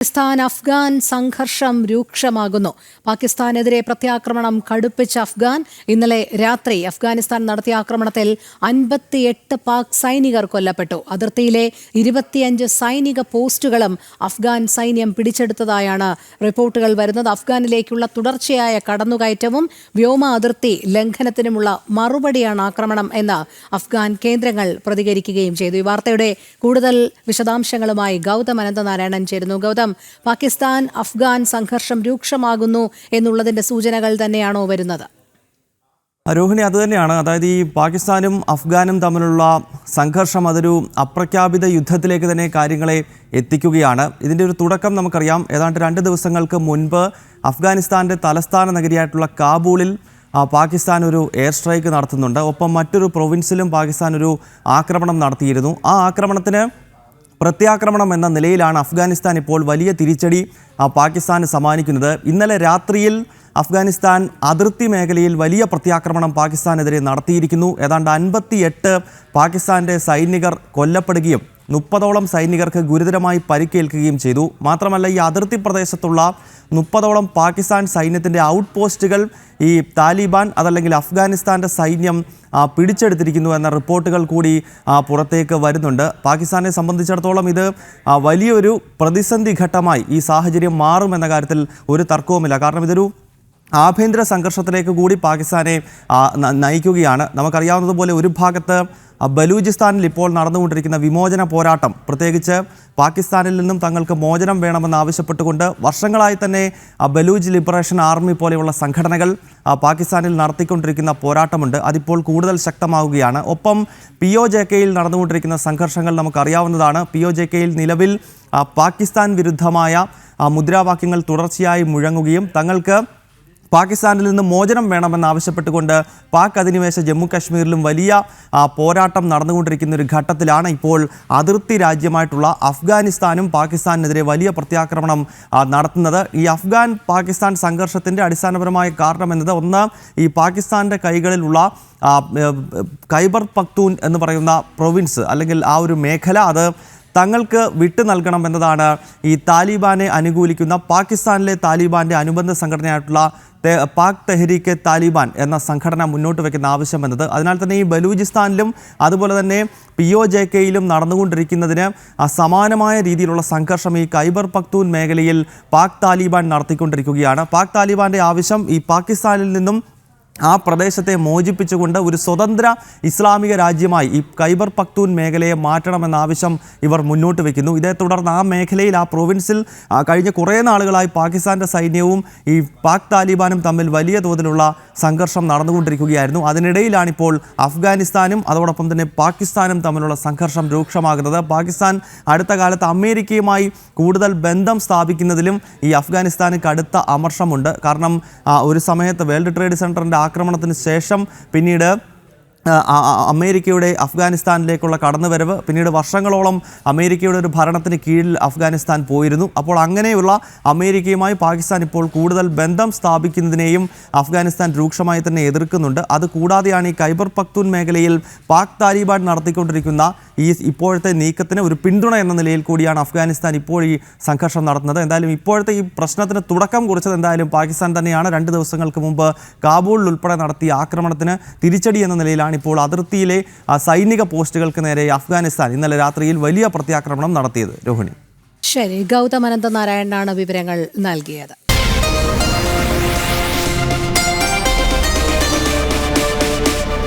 പാകിസ്ഥാൻ അഫ്ഗാൻ സംഘർഷം രൂക്ഷമാകുന്നു. പാകിസ്ഥാനെതിരെ പ്രത്യാക്രമണം കടുപ്പിച്ച അഫ്ഗാൻ. ഇന്നലെ രാത്രി അഫ്ഗാനിസ്ഥാൻ നടത്തിയ ആക്രമണത്തിൽ അൻപത്തിയെട്ട് പാക് സൈനികർ കൊല്ലപ്പെട്ടു. അതിർത്തിയിലെ ഇരുപത്തിയഞ്ച് സൈനിക പോസ്റ്റുകളും അഫ്ഗാൻ സൈന്യം പിടിച്ചെടുത്തതായാണ് റിപ്പോർട്ടുകൾ വരുന്നത്. അഫ്ഗാനിലേക്കുള്ള തുടർച്ചയായ കടന്നുകയറ്റവും വ്യോമ അതിർത്തി ലംഘനത്തിനുമുള്ള മറുപടിയാണ് ആക്രമണം എന്ന് അഫ്ഗാൻ കേന്ദ്രങ്ങൾ പ്രതികരിക്കുകയും ചെയ്തു. ഈ വാർത്തയുടെ കൂടുതൽ വിശദാംശങ്ങളുമായി ഗൗതം അനന്തനാരായണൻ ചേരുന്നു. ഗൗതം പാകിസ്ഥാൻ അഫ്ഗാൻ സംഘർഷം രൂക്ഷമാകുന്നു എന്നുള്ളതിന്റെ സൂചനകൾ തന്നെയാണോ വരുന്നത്? രോഹിണി അതുതന്നെയാണ് അതായത് ഈ പാകിസ്ഥാനും അഫ്ഗാനും തമ്മിലുള്ള സംഘർഷം അതൊരു അപ്രഖ്യാപിത യുദ്ധത്തിലേക്ക് തന്നെ കാര്യങ്ങളെ എത്തിക്കുകയാണ്. ഇതിന്റെ ഒരു തുടക്കം നമുക്കറിയാം. ഏതാണ്ട് രണ്ട് ദിവസങ്ങൾക്ക് മുൻപ് അഫ്ഗാനിസ്ഥാന്റെ തലസ്ഥാന നഗരിയായിട്ടുള്ള കാബൂളിൽ പാകിസ്ഥാൻ ഒരു എയർ സ്ട്രൈക്ക് നടത്തുന്നുണ്ട്. ഒപ്പം മറ്റൊരു പ്രൊവിൻസിലും പാകിസ്ഥാൻ ഒരു ആക്രമണം നടത്തിയിരുന്നു. ആ ആക്രമണത്തിന് പ്രത്യാക്രമണം എന്ന നിലയിലാണ് അഫ്ഗാനിസ്ഥാൻ ഇപ്പോൾ വലിയ തിരിച്ചടി പാകിസ്ഥാന് സമ്മാനിക്കുന്നത്. ഇന്നലെ രാത്രിയിൽ അഫ്ഗാനിസ്ഥാൻ അതിർത്തി മേഖലയിൽ വലിയ പ്രത്യാക്രമണം പാകിസ്ഥാനെതിരെ നടത്തിയിരിക്കുന്നു. ഏതാണ്ട് അൻപത്തിയെട്ട് പാകിസ്ഥാന്റെ സൈനികർ കൊല്ലപ്പെടുകയും മുപ്പതോളം സൈനികർക്ക് ഗുരുതരമായി പരിക്കേൽക്കുകയും ചെയ്തു. മാത്രമല്ല ഈ അതിർത്തി പ്രദേശത്തുള്ള മുപ്പതോളം പാകിസ്ഥാൻ സൈന്യത്തിന്റെ ഔട്ട് പോസ്റ്റുകൾ ഈ താലിബാൻ അതല്ലെങ്കിൽ അഫ്ഗാനിസ്ഥാന്റെ സൈന്യം പിടിച്ചെടുത്തിരിക്കുന്നു എന്ന റിപ്പോർട്ടുകൾ കൂടി പുറത്തേക്ക് വരുന്നുണ്ട്. പാകിസ്ഥാനെ സംബന്ധിച്ചിടത്തോളം ഇത് വലിയൊരു പ്രതിസന്ധി ഘട്ടമായി ഈ സാഹചര്യം മാറുമെന്ന കാര്യത്തിൽ ഒരു തർക്കവുമില്ല. കാരണം ഇതൊരു ആഭ്യന്തര സംഘർഷത്തിലേക്ക് കൂടി പാകിസ്ഥാനെ നയിക്കുകയാണ്. നമുക്കറിയാവുന്നതുപോലെ ഒരു ഭാഗത്ത് ബലൂചിസ്ഥാനിൽ ഇപ്പോൾ നടന്നുകൊണ്ടിരിക്കുന്ന വിമോചന പോരാട്ടം പ്രത്യേകിച്ച് പാകിസ്ഥാനിൽ നിന്നും തങ്ങൾക്ക് മോചനം വേണമെന്ന് ആവശ്യപ്പെട്ടുകൊണ്ട് വർഷങ്ങളായി തന്നെ ബലൂജ് ലിബറേഷൻ ആർമി പോലെയുള്ള സംഘടനകൾ പാകിസ്ഥാനിൽ നടത്തിക്കൊണ്ടിരിക്കുന്ന പോരാട്ടമുണ്ട്. അതിപ്പോൾ കൂടുതൽ ശക്തമാവുകയാണ്. ഒപ്പം പി ഒ ജെ കെയിൽ നടന്നുകൊണ്ടിരിക്കുന്ന സംഘർഷങ്ങൾ നമുക്കറിയാവുന്നതാണ്. പി ഒ ജെ കെയിൽ നിലവിൽ പാകിസ്ഥാൻ വിരുദ്ധമായ മുദ്രാവാക്യങ്ങൾ തുടർച്ചയായി മുഴങ്ങുകയും തങ്ങൾക്ക് പാകിസ്ഥാനിൽ നിന്ന് മോചനം വേണമെന്നാവശ്യപ്പെട്ടുകൊണ്ട് പാക് അധിനിവേശ ജമ്മു കാശ്മീരിലും വലിയ പോരാട്ടം നടന്നുകൊണ്ടിരിക്കുന്ന ഒരു ഘട്ടത്തിലാണ് ഇപ്പോൾ അതിർത്തി രാജ്യമായിട്ടുള്ള അഫ്ഗാനിസ്ഥാനും പാകിസ്ഥാനെതിരെ വലിയ പ്രത്യാക്രമണം നടത്തുന്നത്. ഈ അഫ്ഗാൻ പാകിസ്ഥാൻ സംഘർഷത്തിന്റെ അടിസ്ഥാനപരമായ കാരണം എന്നത് ഒന്ന് ഈ പാകിസ്ഥാന്റെ കൈകളിലുള്ള കൈബർ പക്തൂൻ എന്ന് പറയുന്ന പ്രൊവിൻസ് അല്ലെങ്കിൽ ആ ഒരു മേഖല അത് തങ്ങൾക്ക് വിട്ടു നൽകണം എന്നതാണ് ഈ താലിബാനെ അനുകൂലിക്കുന്ന പാകിസ്ഥാനിലെ താലിബാന്റെ അനുബന്ധ സംഘടനയായിട്ടുള്ള പാക് തെഹരീക്ക് താലിബാൻ എന്ന സംഘടന മുന്നോട്ട് വയ്ക്കുന്ന ആവശ്യം എന്നത്. അതിനാൽ തന്നെ ഈ ബലൂചിസ്ഥാനിലും അതുപോലെ തന്നെ പി ഒ ജെ കെയിലും നടന്നുകൊണ്ടിരിക്കുന്നതിന് സമാനമായ രീതിയിലുള്ള സംഘർഷം ഈ കൈബർ പക്തൂൻ മേഖലയിൽ പാക് താലിബാൻ നടത്തിക്കൊണ്ടിരിക്കുകയാണ്. പാക് താലിബാന്റെ ആവശ്യം ഈ പാകിസ്ഥാനിൽ നിന്നും ആ പ്രദേശത്തെ മോചിപ്പിച്ചുകൊണ്ട് ഒരു സ്വതന്ത്ര ഇസ്ലാമിക രാജ്യമായി ഈ കൈബർ പക്തൂൻ മേഖലയെ മാറ്റണമെന്ന ആവശ്യം ഇവർ മുന്നോട്ട് വയ്ക്കുന്നു ഇതേ തുടർന്ന് ആ മേഖലയിൽ ആ പ്രൊവിൻസിൽ കഴിഞ്ഞ കുറേ നാളുകളായി പാകിസ്ഥാന്റെ സൈന്യവും ഈ പാക് താലിബാനും തമ്മിൽ വലിയ തോതിലുള്ള സംഘർഷം നടന്നുകൊണ്ടിരിക്കുകയായിരുന്നു. അതിനിടയിലാണിപ്പോൾ അഫ്ഗാനിസ്ഥാനും അതോടൊപ്പം തന്നെ പാകിസ്ഥാനും തമ്മിലുള്ള സംഘർഷം രൂക്ഷമാകുന്നത്. പാകിസ്ഥാൻ അടുത്ത കാലത്ത് അമേരിക്കയുമായി കൂടുതൽ ബന്ധം സ്ഥാപിക്കുന്നതിലും ഈ അഫ്ഗാനിസ്ഥാന് കടുത്ത അമർഷമുണ്ട്. കാരണം ഒരു സമയത്ത് വേൾഡ് ട്രേഡ് സെന്ററിന്റെ ആക്രമണത്തിന് ശേഷം പിന്നീട് അമേരിക്കയുടെ അഫ്ഗാനിസ്ഥാനിലേക്കുള്ള കടന്നുവരവ്. പിന്നീട് വർഷങ്ങളോളം അമേരിക്കയുടെ ഒരു ഭരണത്തിന് കീഴിൽ അഫ്ഗാനിസ്ഥാൻ പോയിരുന്നു. അപ്പോൾ അങ്ങനെയുള്ള അമേരിക്കയുമായി പാകിസ്ഥാൻ ഇപ്പോൾ കൂടുതൽ ബന്ധം സ്ഥാപിക്കുന്നതിനെയും അഫ്ഗാനിസ്ഥാൻ രൂക്ഷമായി തന്നെ എതിർക്കുന്നുണ്ട്. അത് കൂടാതെയാണ് ഈ കൈബർ പക്തൂൻ മേഖലയിൽ പാക് താലിബാൻ നടത്തിക്കൊണ്ടിരിക്കുന്ന ഈ ഇപ്പോഴത്തെ നീക്കത്തിന് ഒരു പിന്തുണ എന്ന നിലയിൽ കൂടിയാണ് അഫ്ഗാനിസ്ഥാൻ ഇപ്പോൾ ഈ സംഘർഷം നടത്തുന്നത്. എന്തായാലും ഇപ്പോഴത്തെ ഈ പ്രശ്നത്തിന് തുടക്കം കുറിച്ചത് എന്തായാലും പാകിസ്ഥാൻ തന്നെയാണ്. രണ്ട് ദിവസങ്ങൾക്ക് മുമ്പ് കാബൂളിൽ ഉൾപ്പെടെ നടത്തിയ ആക്രമണത്തിന് തിരിച്ചടി എന്ന നിലയിലാണ് ഇപ്പോൾ അതിർത്തിയിലെ സൈനിക പോസ്റ്റുകൾക്ക് നേരെ അഫ്ഗാനിസ്ഥാൻ ഇന്നലെ രാത്രിയിൽ വലിയ പ്രത്യാക്രമണം നടത്തിയത്. രോഹിണി. ശരി ഗൗതം അനന്തനാരായണനാണ് വിവരങ്ങൾ നൽകിയത്.